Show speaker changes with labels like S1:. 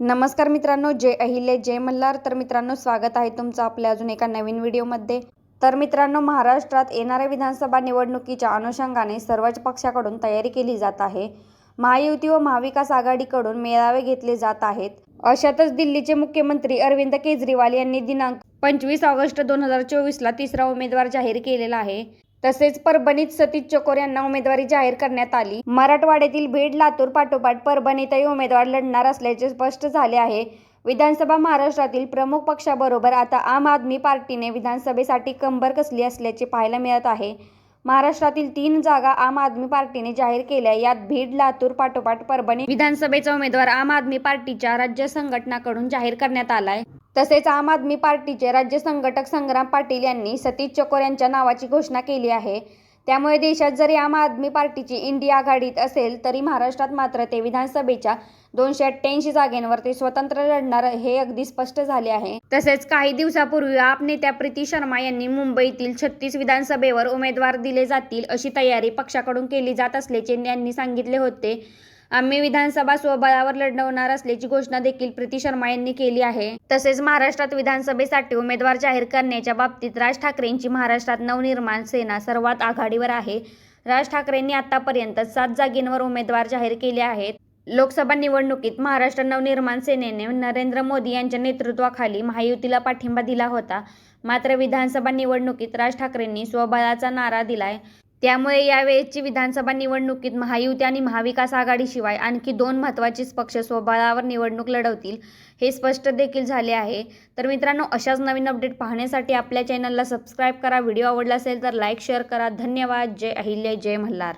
S1: नमस्कार मित्रांनो जय अहिल्य जय मल्हार. तर मित्रांनो स्वागत आहे तुमचं आपल्या अजून एका नवीन व्हिडिओमध्ये. तर मित्रांनो महाराष्ट्रात येणाऱ्या विधानसभा निवडणुकीच्या अनुषंगाने सर्वच पक्षाकडून तयारी केली जात आहे. महायुती व महाविकास आघाडीकडून मेळावे घेतले जात आहेत. अशातच दिल्लीचे मुख्यमंत्री अरविंद केजरीवाल यांनी दिनांक पंचवीस ऑगस्ट दोन हजार चोवीसला तिसरा उमेदवार जाहीर केलेला आहे. तसेच परभणीत सतीश चकोर यांना उमेदवारी जाहीर करण्यात आली. मराठवाड्यातील बीड लातूर पाठोपाठ परभणीतही उमेदवार लढणार असल्याचे स्पष्ट झाले आहे. विधानसभा महाराष्ट्रातील प्रमुख पक्षाबरोबर आता आम आदमी पार्टीने विधानसभेसाठी कंबर कसली असल्याचे पाहायला मिळत आहे. महाराष्ट्रातील तीन जागा आम आदमी पार्टीने जाहीर केल्या. यात बीड लातूर पाठोपाठ परभणी विधानसभेचा उमेदवार आम आदमी पार्टीच्या राज्य संघटनाकडून जाहीर करण्यात आलाय. तसेच आम आदमी पार्टीचे राज्य संघटक संग्राम पाटील यांनी सतीश चकोर यांच्या नावाची घोषणा केली आहे. त्यामुळे देशात जरी आम आदमी पार्टीची इंडिया आघाडीत असेल तरी महाराष्ट्रात मात्र ते विधानसभेच्या दोनशे अठ्ठ्याऐंशी जागेंवर ते स्वतंत्र लढणार हे अगदी स्पष्ट झाले आहे. तसेच काही दिवसापूर्वी आप नेत्या प्रीती शर्मा यांनी मुंबईतील छत्तीस विधानसभेवर उमेदवार दिले जातील अशी तयारी पक्षाकडून केली जात असल्याचे यांनी सांगितले होते. आम्ही विधानसभा स्वबळावर लढवणार असल्याची घोषणा देखील प्रीती शर्मा यांनी केली आहे. तसेच महाराष्ट्रात विधानसभेसाठी उमेदवार जाहीर करण्याच्या बाबतीत राज ठाकरेंची महाराष्ट्रात नवनिर्माण सेना सर्वात आघाडीवर आहे. राज ठाकरेंनी आतापर्यंत सात जागींवर उमेदवार जाहीर केले आहेत. लोकसभा निवडणुकीत महाराष्ट्र नवनिर्माण सेनेने नरेंद्र मोदी यांच्या नेतृत्वाखाली महायुतीला पाठिंबा दिला होता. मात्र विधानसभा निवडणुकीत राज ठाकरेंनी स्वबळाचा नारा दिलाय. त्यामुळे यावेळेची विधानसभा निवडणुकीत महायुती आणि महाविकास आघाडीशिवाय आणखी दोन महत्त्वाचेच पक्ष स्वबळावर निवडणूक लढवतील हे स्पष्ट देखील झाले आहे. तर मित्रांनो अशाच नवीन अपडेट पाहण्यासाठी आपल्या चॅनलला सबस्क्राईब करा. व्हिडिओ आवडला असेल तर लाईक शेअर करा. धन्यवाद. जय अहिल्य. जय मल्हार.